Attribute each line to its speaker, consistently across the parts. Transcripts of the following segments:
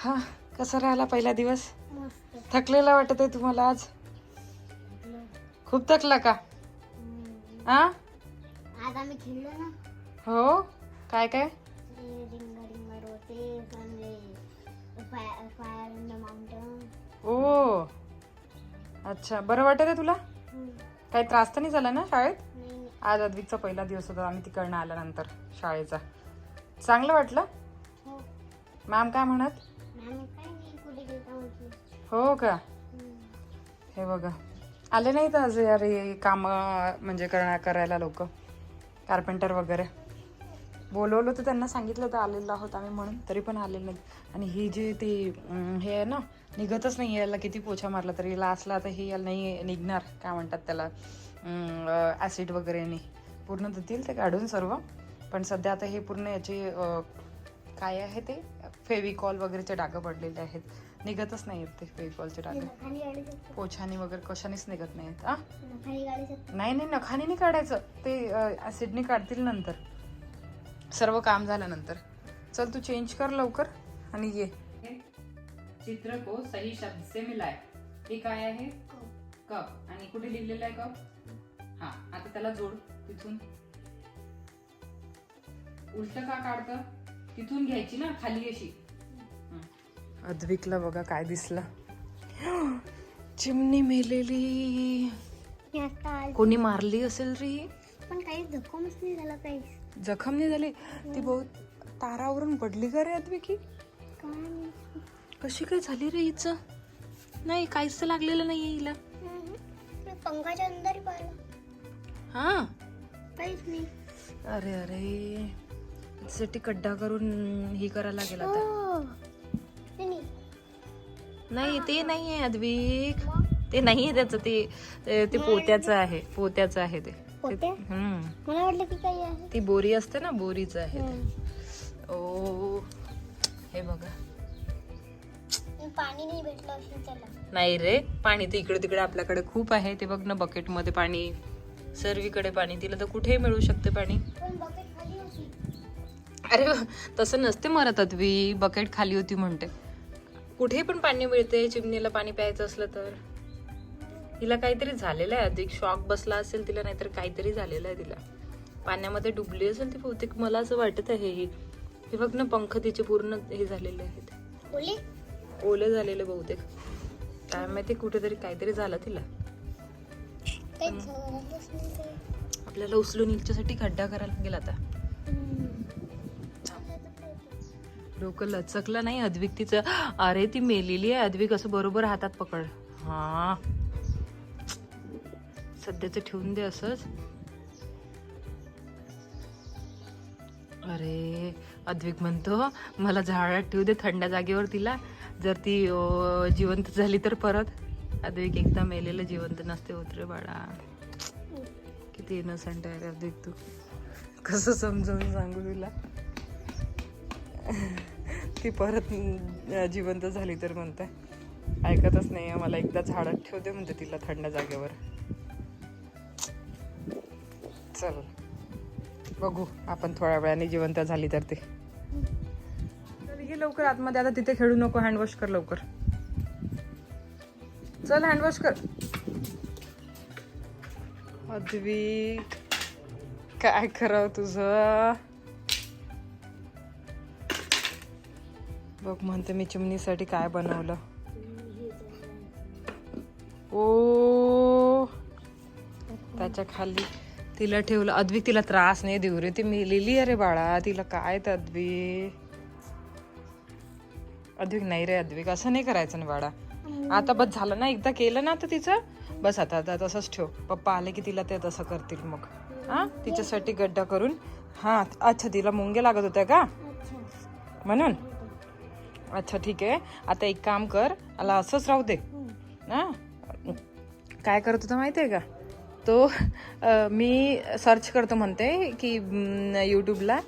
Speaker 1: हा कसा राहिला पहिला दिवस? थकलेला वाटत आहे तुम्हाला आज? खूप थकला का. हा
Speaker 2: आज आम्ही खेळलो ना.
Speaker 1: हो? काय काय? ओ. अच्छा बरं वाटत आहे तुला? काही त्रास तर नाही झाला ना शाळेत? आज अद्विकचा पहिला दिवस होता आम्ही तिकडनं आल्यानंतर शाळेचा. चांगलं वाटलं?
Speaker 2: हो.
Speaker 1: मॅम काय म्हणत? हो का? हे बघा. आले नाहीत आज यार काम म्हणजे करणा करायला लोक. कार्पेंटर वगैरे. बोलवलं तर त्यांना सांगितलं तर आलेलं आहोत आम्ही म्हणून तरी पण आलेलं नाहीत. आणि ही जी ती हे आहे ना निघतच नाही याला किती पोछा मारला तरी. लास्टला तर ही याला नाही निघणार काय म्हणतात त्याला ॲसिड वगैरे नाही. पूर्ण देतील ते काढून सर्व. पण सध्या आता हे पूर्ण याचे काय आहे ते? फेविकॉल वगैरेचे डागं पडलेले आहेत. निघतच नाही आहेत ते फेविकॉलचे डागं. पोछानी वगैरे कशानेच निघत नाहीत आ नाही नाही नखाने नाही काढायचं. ते ऍसिडने काढतील नंतर. सर्व काम झाल्यानंतर. चल तू चेंज कर लवकर आणि ये. चित्र को सही शब्द से मिलाय. हे काय आहे? कप. आणि कुठे लिहिलेलं आहे कप? हा आता त्याला जोड. तिथून. उलट का काढतं? तिथून घ्यायची ना खाली अशी. अद्विकला बघा काय दिसलं. चिमणी मेलेली. कोणी मारली असेल रे?
Speaker 2: पण काही जखमच नाही झाला काही
Speaker 1: जखम नाही झाली? ती बहुत तारावरून पडली का रे अद्विकी?
Speaker 2: नाही.
Speaker 1: कशी काय झाली रे हिचं? नाही काहीच तर लागलेलं नाहीये हिला.
Speaker 2: पंखाच्या अंदर
Speaker 1: हा?
Speaker 2: काहीच नाही.
Speaker 1: अरे अरे. साठी खड्डा करून ही करायला लागेल आता.
Speaker 2: हो. नाही, नाही.
Speaker 1: नाही ते नाहीये अद्विक. ते नाहीये त्याचं ते ते ते पोत्याचं आहे पोत्याचं आहे ते.
Speaker 2: पोत्या?
Speaker 1: हम्म.
Speaker 2: मला वाटलं की काही आहे.
Speaker 1: ती बोरी असते ना बोरीचं आहे ते.
Speaker 2: हम्म.
Speaker 1: ओ हे बघा.
Speaker 2: पाणी नाही भेटलं असेल त्याला.
Speaker 1: नाही रे पाणी तर इकडे तिकडे आपल्याकडे खूप आहे. ते बघ ना बकेटमध्ये पाणी सर्वीकडे पाणी. तिला तर कुठेही मिळू शकते पाणी.
Speaker 2: पण बकेट खाली होती.
Speaker 1: अरे तसं नसते मरत अद्वी बकेट खाली होती म्हणते. कुठेही पण पाणी मिळते चिमणीला पाणी प्यायचं असलं तर. तिला काहीतरी झालेलं आहे अधिक शॉक बसला असेल तिला नाहीतर काहीतरी झालेलं आहे तिला. पाण्यामध्ये डुबली असेल ती बहुतेक मला असं वाटत आहे ही. हे बघ ना पंख तिचे पूर्ण हे झालेले आहेत. ओले? झालेले बहुतेक. काय माहिती कुठेतरी काहीतरी झालं तिला. आपल्याला उचलून हिच्यासाठी खड्डा करायला लागेल आता. डोकं लचकलं नाही अद्विक तिचं. अरे ती मेलेली आहे. अद्विक असं बरोबर हातात पकड. हा. सध्याचं ठेवून दे असंच. अरे अद्विक म्हणतो मला झाडात ठेवू दे थंड जागेवर तिला. जर ती जिवंत झाली तर परत. अद्विक एकदा मेलेलं जिवंत नसते. होत रे बाळा. किती इनोसंट आहे रे अद्विक तू. कसं समजावून सांगू तुला? ती परत जिवंत झाली तर म्हणते. ऐकतच नाही मला एकदा झाडात ठेवते म्हणते तिला थंड जागेवर. चल बघू आपण थोड्या वेळाने जिवंत झाली तर ते. चल घे लवकर आतमध्ये आता तिथे खेळू नको हँडवॉश कर लवकर. चल हँडवॉश कर. अद्वी काय करावं तुझं? बघ म्हणते मी चिमणीसाठी काय बनवलं. ओ. त्याच्याखाली तिला ठेवलं. अद्विक तिला त्रास नाही देऊ रे. ती मेलेली अरे बाळा. तिला काय तर अद्विक? अद्विक नाही रे अद्विक. असं नाही करायचं ना बाळा. आता बस झालं ना? एकदा केलं ना आता तिचं? बस आता आता तसंच ठेव. पप्पा आले की तिला ते तसं करतील मग. हा? तिच्यासाठी गड्डा करून. हा अच्छा तिला मुंगे लागत होत्या का? म्हणून. अच्छा ठीक आहे. आता एक काम कर आला असंच राहू दे. ना काय करत होता माहिती आहे का? तो मी सर्च करतो म्हणते की यूट्यूबला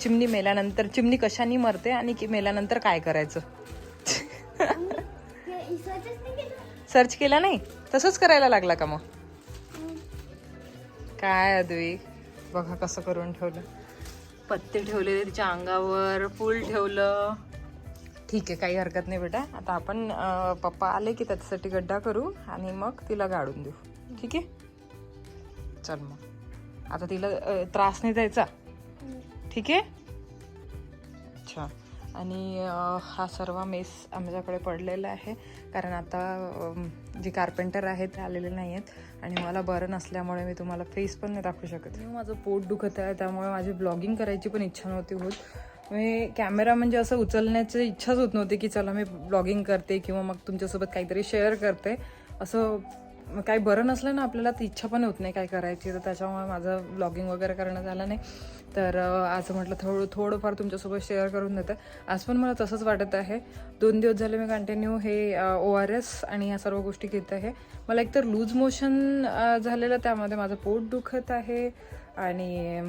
Speaker 1: चिमणी मेल्यानंतर चिमणी कशाने मरते आणि की मेल्यानंतर काय करायचं? सर्च केला नाही? तसंच करायला लागला का मग? काय अद्वी? बघा कसं करून ठेवलं. पत्ते ठेवलेले तिच्या अंगावर फूल ठेवलं. ठीक आहे काही हरकत नाही बेटा. आता आपण पप्पा आले की त्याच्यासाठी गड्डा करू आणि मग तिला गाडून देऊ. ठीक आहे? चल मग. आता तिला त्रास नाही द्यायचा. ठीक आहे? अच्छा. आणि हा सर्व मेस आमच्याकडे पडलेला आहे. कारण आता जे कार्पेंटर आहेत ते आलेले नाही आहेत आणि मला बरं नसल्यामुळे मी तुम्हाला फेस पण नाही दाखवू शकत. माझं पोट दुखत आहे त्यामुळे माझी ब्लॉगिंग करायची पण इच्छा नव्हती होत. मी कॅमेरा म्हणजे असं उचलण्याची इच्छाच होत नव्हती की चला मी ब्लॉगिंग करते किंवा मग तुमच्यासोबत काहीतरी शेअर करते. असं काही बरं नसलं ना आपल्याला ती इच्छा पण होत नाही काय करायची. तर त्याच्यामुळे माझं ब्लॉगिंग वगैरे करणं झालं नाही. तर आज म्हटलं थोडं थोडंफार तुमच्यासोबत शेअर करून देतं. आज पण मला तसंच वाटत आहे. दोन दिवस झाले मी कंटिन्यू हे ओ आर एस आणि ह्या सर्व गोष्टी घेत आहे. मला एकतर लूज मोशन झालेलं त्यामध्ये माझं पोट दुखत आहे. आणि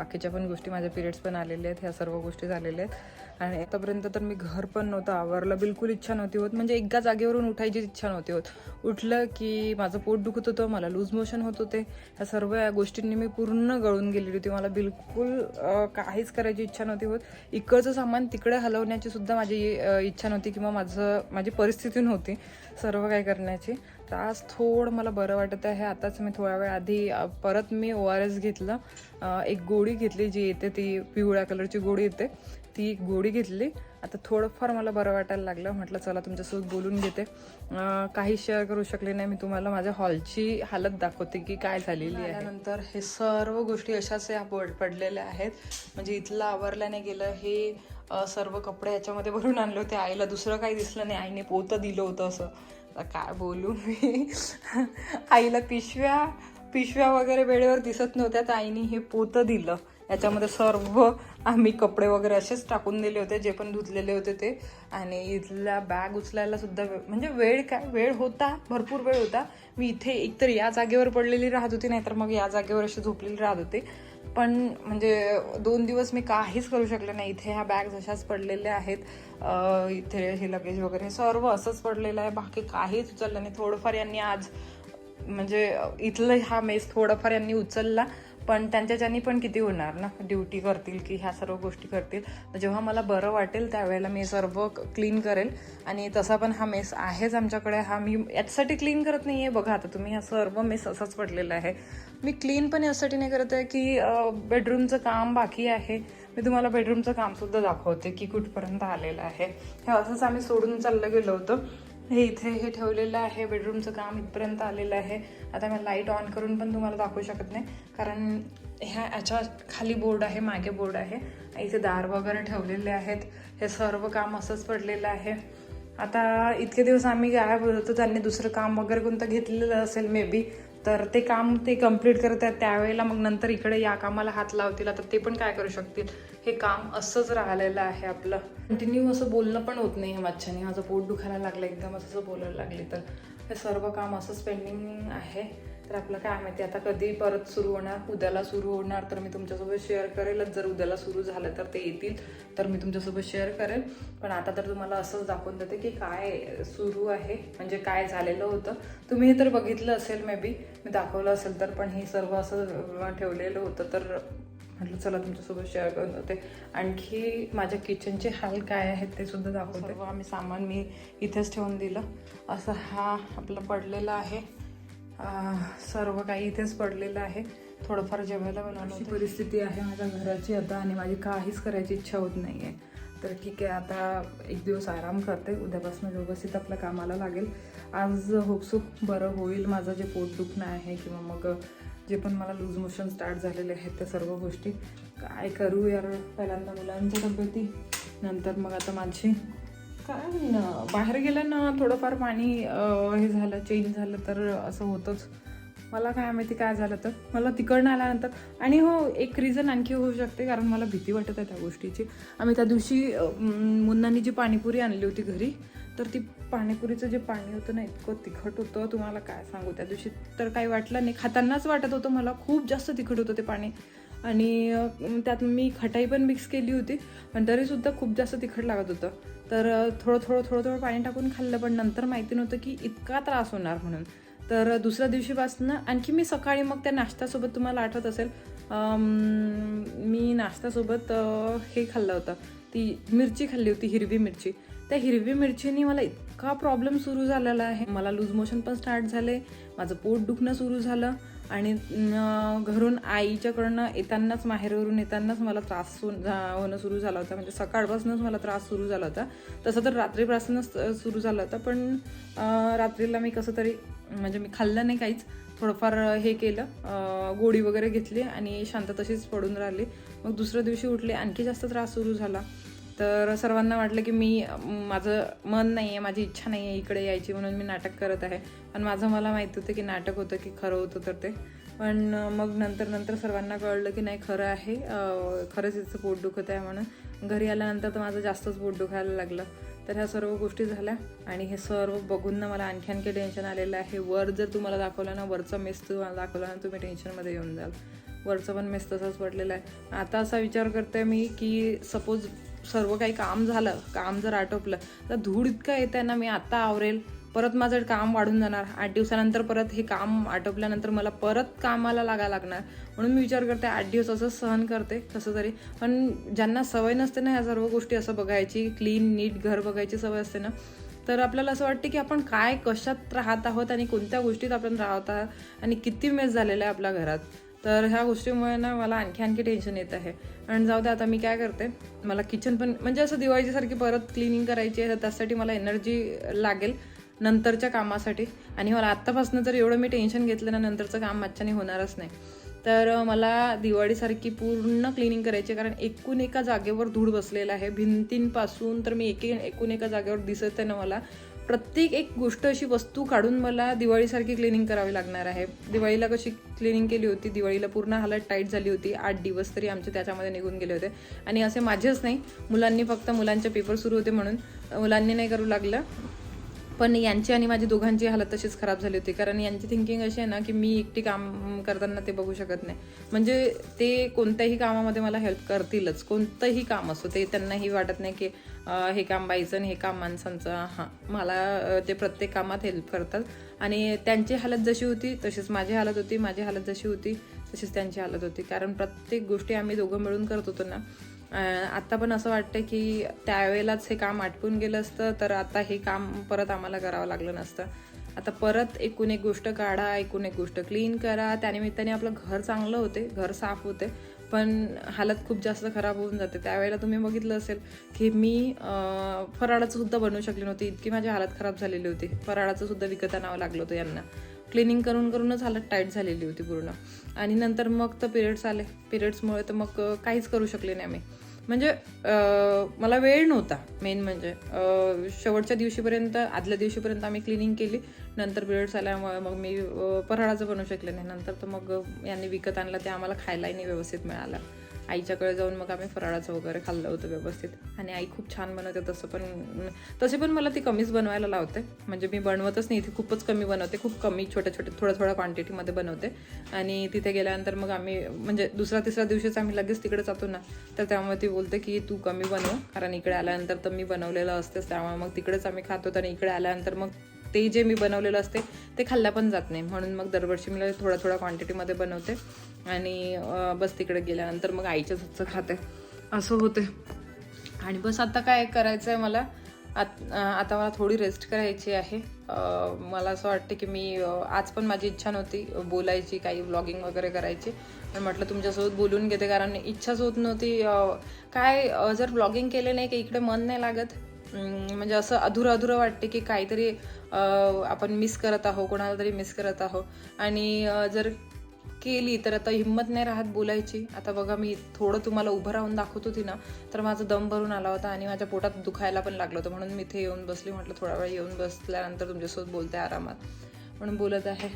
Speaker 1: बाकीच्या पण गोष्टी माझ्या पिरियड्स पण आलेले आहेत ह्या सर्व गोष्टी झालेल्या आहेत. आणि आतापर्यंत तर मी घर पण नव्हतं आवरलं. बिलकुल इच्छा नव्हती होत. म्हणजे एका जागेवरून उठायची इच्छा नव्हती होत. उठलं की माझं पोट दुखत होतं मला लूज मोशन होत होते. ह्या सर्व या गोष्टींनी मी पूर्ण गळून गेलेली होती. मला बिलकुल काहीच करायची इच्छा नव्हती होत. इकडचं सामान तिकडे हलवण्याची सुद्धा माझी इच्छा नव्हती किंवा माझं माझी परिस्थिती नव्हती. सर्व काही करण्याची. तर आज थोडं मला बरं वाटत आहे. आताच मी थोड्या वेळ आधी परत मी ओ आर एस घेतलं. एक गोळी घेतली जी येते ती पिवळ्या कलरची गोळी येते. ती एक गोळी घेतली. आता थोडंफार मला बरं वाटायला लागलं. म्हटलं चला तुमच्यासोबत बोलून घेते. काही शेअर करू शकले नाही. मी तुम्हाला माझ्या हॉलची हालत दाखवते की काय झालेली आहे. नंतर हे सर्व गोष्टी अशाच या पड पडलेल्या आहेत. म्हणजे इथलं आवरल्याने गेलं हे सर्व कपडे याच्यामध्ये भरून आणले होते. आईला दुसरं काही दिसलं नाही. आईने पोतं दिलं होतं असं. काय बोलू मी? आईला पिशव्या पिशव्या वगैरे वेळेवर दिसत नव्हत्या तर आईने हे पोतं दिलं. याच्यामध्ये सर्व आम्ही कपडे वगैरे असेच टाकून दिले होते जे पण धुतलेले होते ते. आणि इथल्या बॅग उचलायला सुद्धा म्हणजे वेळ काय वेळ होता भरपूर वेळ होता. मी इथे एकतर या जागेवर पडलेली राहत होती नाहीतर मग या जागेवर अशी झोपलेली राहत होते. पण म्हणजे दोन दिवस मी काहीच करू शकले नाही. इथे ह्या बॅग अशाच पडलेल्या आहेत. इथे हे लगेज वगैरे. हे सर्व असंच पडलेलं आहे. बाकी काहीच उचललं नाही. थोडंफार यांनी आज म्हणजे इथलं हा मेस थोडंफार यांनी उचलला. पण त्यांच्याच्यानी पण किती होणार ना ड्युटी करतील की ह्या सर्व गोष्टी करतील. जेव्हा मला बरं वाटेल त्यावेळेला मी सर्व क्लीन करेल. आणि तसा पण हा मेस आहेच आमच्याकडे. हा मी याच्यासाठी क्लीन करत नाही आहे बघा आता तुम्ही हा सर्व मेस असाच पडलेला आहे. मी क्लीन पण यासाठी नाही करत आहे की बेडरूमचं काम बाकी आहे. मी तुम्हाला बेडरूमचं कामसुद्धा दाखवते की कुठपर्यंत आलेलं आहे. हे असंच आम्ही सोडून चाललं गेलो होतो. हे इथे हे ठेवलेलं आहे बेडरूमचं काम इथपर्यंत आलेलं आहे. आता मी लाइट ऑन करून पण तुम्हाला दाखवू शकत नाही कारण ह्या याच्या खाली बोर्ड आहे मागे बोर्ड आहे. इथे दार वगैरे ठेवलेले आहेत. हे सर्व काम असंच पडलेलं आहे. आता इतके दिवस आम्ही गायब होतो त्यांनी दुसरं काम वगैरे कोणतं घेतलेलं असेल मे बी तर ते काम ते कंप्लीट करत आहेत. त्यावेळेला मग नंतर इकडे या कामाला हात लावतील. आता ते पण काय करू शकतील? हे काम असंच राहिलेलं आहे आपलं. कंटिन्यू असं बोलणं पण होत नाही ह्या मच्छाने माझं पोट दुखायला लागलं. एकदम असं बोलायला लागले तर. हे सर्व काम असंच पेंडिंग आहे. तर आपलं काय माहिती आता कधी परत सुरू होणार उद्याला सुरू होणार तर मी तुमच्यासोबत शेअर करेलच. जर उद्याला सुरू झालं तर ते येतील तर मी तुमच्यासोबत शेअर करेल. पण आता तर तुम्हाला असंच दाखवून देते की काय सुरू आहे म्हणजे काय झालेलं होतं. तुम्ही हे तर बघितलं असेल मे बी मी दाखवलं असेल तर पण हे सर्व असं ठेवलेलं होतं. तर म्हटलं चला तुमच्यासोबत शेअर करून होते आणखी माझ्या किचनचे हाल काय आहेत ते सुद्धा दाखवते. आम्ही सामान मी इथेच ठेवून दिलं. असं हा आपलं पडलेला आहे. सर्व काही इथेच पडलेलं आहे. थोडंफार जेवायला बनवण्याची परिस्थिती आहे माझ्या घराची आता आणि माझी काहीच करायची इच्छा होत नाही आहे तर ठीक आहे आता एक दिवस आराम करते. उद्यापासून व्यवस्थित आपल्या कामाला लागेल. आज होपसूप बरं होईल. माझं जे पोट दुखणं आहे किंवा मग जे पण मला लूज मोशन स्टार्ट झालेले आहेत त्या सर्व गोष्टी. काय करू यार? पहिल्यांदा मुलांच्या तब्येती नंतर मग आता माझी. काय बाहेर गेलं ना थोडंफार पाणी हे झालं चेंज झालं तर असं होतंच. मला काय माहिती काय झालं तर. मला तिकडनं आल्यानंतर आणि हो एक रिझन आणखी होऊ शकते कारण मला भीती वाटत आहे त्या गोष्टीची. आम्ही त्या दिवशी अं, मुन्नानी जी पाणीपुरी आणली होती घरी तर ती पाणीपुरीचं जे पाणी होतं ना इतकं तिखट होतं. तुम्हाला काय सांगू त्या दिवशी तर काही वाटलं नाही. खातानाच वाटत होतं मला खूप जास्त तिखट होतं ते पाणी. आणि त्यात मी खटाई पण मिक्स केली होती पण तरीसुद्धा खूप जास्त तिखट लागत होतं. तर थोडं थोडं थोडं थोडं पाणी टाकून खाल्लं पण नंतर माहिती नव्हतं की इतका त्रास होणार म्हणून. तर दुसऱ्या दिवशीपासून आणखी मी सकाळी मग त्या नाश्त्यासोबत तुम्हाला आठवत असेल मी नाश्त्यासोबत हे खाल्लं होतं. ती मिरची खाल्ली होती हिरवी मिरची. त्या हिरवी मिरचीने मला इतका प्रॉब्लेम सुरू झालेला आहे. मला लूज मोशन पण स्टार्ट झाले माझं पोट दुखणं सुरू झालं. आणि घरून आईच्याकडनं येतानाच माहेरवरून येतानाच मला त्रास झा- होणं सुरू झाला होता. म्हणजे सकाळपासूनच मला त्रास सुरू झाला होता. तसं तर रात्रीपासूनच सुरू झाला होता. पण रात्रीला मी कसं तरी म्हणजे मी खाल्लं नाही काहीच. थोडंफार हे केलं. गोडी वगैरे घेतली आणि शांत तशीच पडून राहिली. मग दुसऱ्या दिवशी उठले. आणखी जास्त त्रास सुरू झाला. तर सर्वांना वाटलं की मी माझं मन नाही आहे माझी इच्छा नाही आहे इकडे यायची म्हणून मी नाटक करत आहे. पण माझं मला माहीत होतं की नाटक होतं की खरं होतं तर ते. पण मग नंतर नंतर सर्वांना कळलं की नाही खरं आहे. खरंच तिचं पोट दुखत आहे म्हणून. घरी आल्यानंतर तर माझं जास्तच पोट दुखायला लागलं. तर ह्या सर्व गोष्टी झाल्या आणि हे सर्व बघून ना मला आणखी आणखी टेन्शन आलेलं आहे. वर जर तुम्हाला दाखवलं ना वरचा मेस तुम्हाला दाखवला ना तुम्ही टेन्शनमध्ये येऊन जाल. वरचं पण मेस तसंच पडलेलं आहे. आता असा विचार करते मी की सपोज सर्व काही काम झालं काम जर आटोपलं तर धूळ इतका येत आहे ना मी आता आवरेल. परत माझं काम वाढून जाणार. आठ दिवसानंतर परत हे काम आटोपल्यानंतर मला परत कामाला लागा लागणार. म्हणून मी विचार करते आठ दिवस असं सहन करते कसं तरी. पण ज्यांना सवय नसते ना ह्या सर्व गोष्टी असं बघायची क्लीन नीट घर बघायची सवय असते ना तर आपल्याला असं वाटते की आपण काय कशात राहत आहोत आणि कोणत्या गोष्टीत आपण राहत आहात आणि किती मेस झालेला आहे आपल्या घरात. तर ह्या गोष्टीमुळे ना मला आणखी आणखी टेन्शन येत आहे. आणि जाऊ दे आता मी काय करते मला किचन पण म्हणजे असं दिवाळीची सारखी परत क्लिनिंग करायची आहे तर त्यासाठी मला एनर्जी लागेल नंतरच्या कामासाठी. आणि मला आत्तापासून जर एवढं मी टेन्शन घेतलं ना नंतरचं काम मागच्याने होणारच नाही. तर मला दिवाळीसारखी पूर्ण क्लिनिंग करायची आहे कारण एकूण एका जागेवर धूळ बसलेला आहे. भिंतींपासून तर मी एक एकूण एका जागेवर दिसत आहे ना मला. प्रत्येक एक गोष्ट अशी वस्तू काढून मला दिवाळीसारखी क्लिनिंग करावी लागणार आहे. दिवाळीला कशी क्लिनिंग केली होती? दिवाळीला पूर्ण हालत टाईट झाली होती. आठ दिवस तरी आमचे त्याच्यामध्ये निघून गेले होते. आणि असे माझेच नाही. मुलांनी फक्त मुलांचे पेपर सुरू होते म्हणून. मुलांनी नाही करू लागलं. पण यांची आणि माझी दोघांची हालत तशीच खराब झाली होती. कारण यांची थिंकिंग अशी आहे ना की मी एकटी काम करताना ते बघू शकत नाही. म्हणजे ते कोणत्याही कामामध्ये मला हेल्प करतीलच. कोणतंही काम असो ते त्यांनाही वाटत नाही की हे काम बाईचं आणि हे काम माणसांचं. हां मला ते प्रत्येक कामात हेल्प करतात. आणि त्यांची हालत जशी होती तशीच माझी हालत होती. माझी हालत जशी होती तशीच त्यांची हालत होती. कारण प्रत्येक गोष्टी आम्ही दोघं मिळून करत होतो ना आत्ता पण असं वाटतं की त्यावेळेलाच हे काम आटपून गेलं असतं तर आता हे काम परत आम्हाला करावं लागलं नसतं. आता परत एकूण एक गोष्ट काढा एकूण एक गोष्ट क्लीन करा. त्यानिमित्ताने आपलं घर चांगलं होते घर साफ होते पण हालत खूप जास्त खराब होऊन जाते. त्यावेळेला तुम्ही बघितलं असेल की मी फराळाचंसुद्धा सुद्धा बनवू शकली नव्हती. इतकी माझी हालत खराब झालेली होती. फराळाचंसुद्धा विकत आणावं लागलं होतं यांना. क्लिनिंग करून करूनच हालत टाईट झालेली होती पूर्ण. आणि नंतर मग तर पिरियड्स आले. पिरियड्समुळे तर मग काहीच करू शकले नाही आम्ही. म्हणजे मला वेळ नव्हता. मेन म्हणजे शेवटच्या दिवशीपर्यंत आदल्या दिवशीपर्यंत आम्ही क्लिनिंग केली. नंतर पिरियड्स आल्यामुळे मग मी अं, फराळाचं बनवू शकले नाही. नंतर तर मग यांनी विकत आणलं ते आम्हाला खायलाही नाही व्यवस्थित मिळालं. आईच्याकडे जाऊन मग आम्ही फराळाचं वगैरे खाल्लं होतं व्यवस्थित. आणि आई खूप छान बनवते तसं पण तसे पण मला ती कमीच बनवायला लावते. म्हणजे मी बनवतच नाही इथे खूपच कमी बनवते खूप कमी छोट्या छोट्या थोड्या थोड्या क्वांटिटीमध्ये बनवते. आणि तिथे गेल्यानंतर मग आम्ही म्हणजे दुसऱ्या तिसऱ्या दिवशीच आम्ही लगेच तिकडे जातो ना तर त्यामुळे ती बोलते की तू कमी बनव. कारण इकडे आल्यानंतर तर मी बनवलेलं असतेच त्यामुळे मग तिकडेच आम्ही खातो. आणि इकडे आल्यानंतर मग ते जे मी बनवलेलं असते ते खाल्ल्या पण जात नाही. म्हणून मग दरवर्षी मी थोडा थोड्या क्वांटिटीमध्ये बनवते. आणि बस तिकडे गेल्यानंतर मग आईच्याच हातचं खाते. असं होते. आणि बस आता काय करायचं आहे मला? आत- आता मला थोडी रेस्ट करायची आहे. मला असं वाटतं की मी आज पण माझी इच्छा नव्हती बोलायची काही व्लॉगिंग वगैरे करायची. पण म्हटलं तुमच्यासोबत बोलून घेते कारण इच्छाच होत नव्हती. काय जर व्लॉगिंग केले नाही की इकडे मन नाही लागत म्हणजे असं अधुरं अधुरं वाटते की काहीतरी आपण मिस करत आहो कोणाला तरी मिस करत आहो आणि जर केली तर आता हिंमत नाही राहत बोलायची. आता बघा मी थोडं तुम्हाला उभं राहून दाखवत होती ना तर माझा दम भरून आला होता आणि माझ्या पोटात दुखायला पण लागलं होतं. म्हणून मी इथे येऊन बसली म्हटलं थोडा वेळ येऊन बसल्यानंतर तुमच्यासोबत बोलते आरामात. म्हणून बोलत आहे.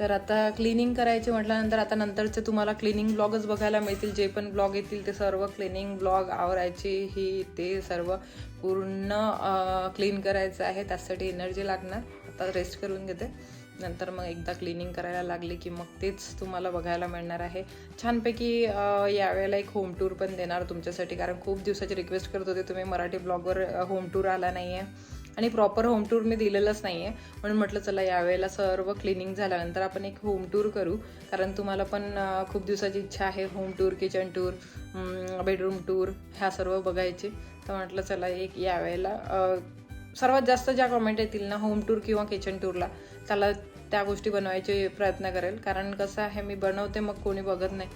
Speaker 1: तर आता क्लिनिंग करायची म्हटल्यानंतर आता नंतरचे तुम्हाला क्लिनिंग ब्लॉगच बघायला मिळतील. जे पण ब्लॉग येतील ते सर्व क्लिनिंग ब्लॉग आवरायची ही ते सर्व पूर्ण क्लीन करायचं आहे. त्यासाठी एनर्जी लागणार. आता रेस्ट करून घेते. नंतर मग एकदा क्लिनिंग करायला लागले की मग तेच तुम्हाला बघायला मिळणार आहे. छानपैकी यावेळेला एक होम टूर पण देणार तुमच्यासाठी. कारण खूप दिवसाची रिक्वेस्ट करत होते तुम्ही. मराठी ब्लॉगवर होम टूर आला नाही आहे आणि प्रॉपर होम टूर मी दिलेलंच नाही आहे म्हणून म्हटलं चला यावेळेला सर्व क्लिनिंग झाल्यानंतर आपण एक होम टूर करू. कारण तुम्हाला पण खूप दिवसाची इच्छा आहे home tour kitchen tour bedroom tour ह्या सर्व बघायचे. तर म्हटलं चला एक यावेळेला सर्वात जास्त ज्या कमेंट येतील ना होम टूर किंवा किचन टूरला त्याला त्या गोष्टी बनवायचे प्रयत्न करेल. कारण कसं आहे मी बनवते मग कोणी बघत नाही.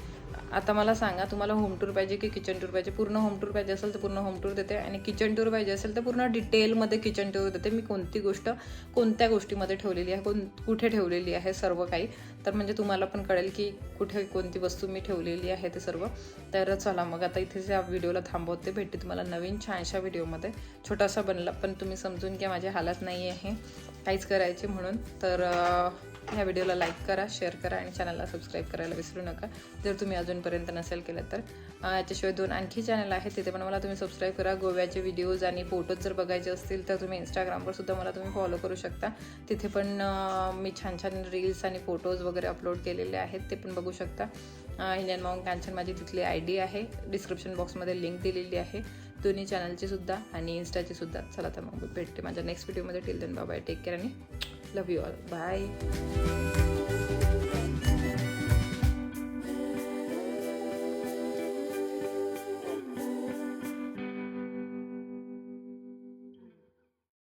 Speaker 1: आता मला सांगा तुम्हाला होम टूर पाहिजे की किचन टूर पाहिजे? पूर्ण होम टूर पाहिजे असेल तर पूर्ण होम टूर देते. आणि किचन टूर पाहिजे असेल तर पूर्ण डिटेलमध्ये किचन टूर देते. मी कोणती गोष्ट कोणत्या गोष्टीमध्ये ठेवलेली आहे कोण कुठे ठेवलेली आहे सर्व काही. तर म्हणजे तुम्हाला पण कळेल की कुठे कोणती वस्तू मी ठेवलेली आहे ते सर्व. तर चला मग आता इथेच या व्हिडिओला थांबवते भेटते तुम्हाला नवीन छानशा व्हिडिओमध्ये छोटासा बनला पण तुम्ही समजून घ्या माझ्या हालात नाही आहे काहीच करायचे म्हणून. तर ह्या व्हिडिओला लाईक करा शेअर करा आणि चॅनलला सबस्क्राईब करायला विसरू नका. जर तुम्ही अजूनपर्यंत नसेल केलं तर. याच्याशिवाय दोन आणखी चॅनल आहेत तिथे पण मला तुम्ही सबस्क्राईब करा. गोव्याचे व्हिडिओज आणि फोटोज जर बघायचे असतील तर तुम्ही इंस्टाग्रामवर सुद्धा मला तुम्ही फॉलो करू शकता. तिथे पण मी छान छान रील्स आणि फोटोज वगैरे अपलोड केलेले आहेत ते पण बघू शकता. इंडियन मॉंग कांचन माझी तिथली आय डी आहे. डिस्क्रिप्शन बॉक्समध्ये लिंक दिलेली आहे. दोन्ही चॅनलची सुद्धा आणि इन्स्टाची सुद्धा. चला तर मग भेटते माझ्या नेक्स्ट व्हिडिओमध्ये till then bye take care आणि लव्ह यू ऑल बाय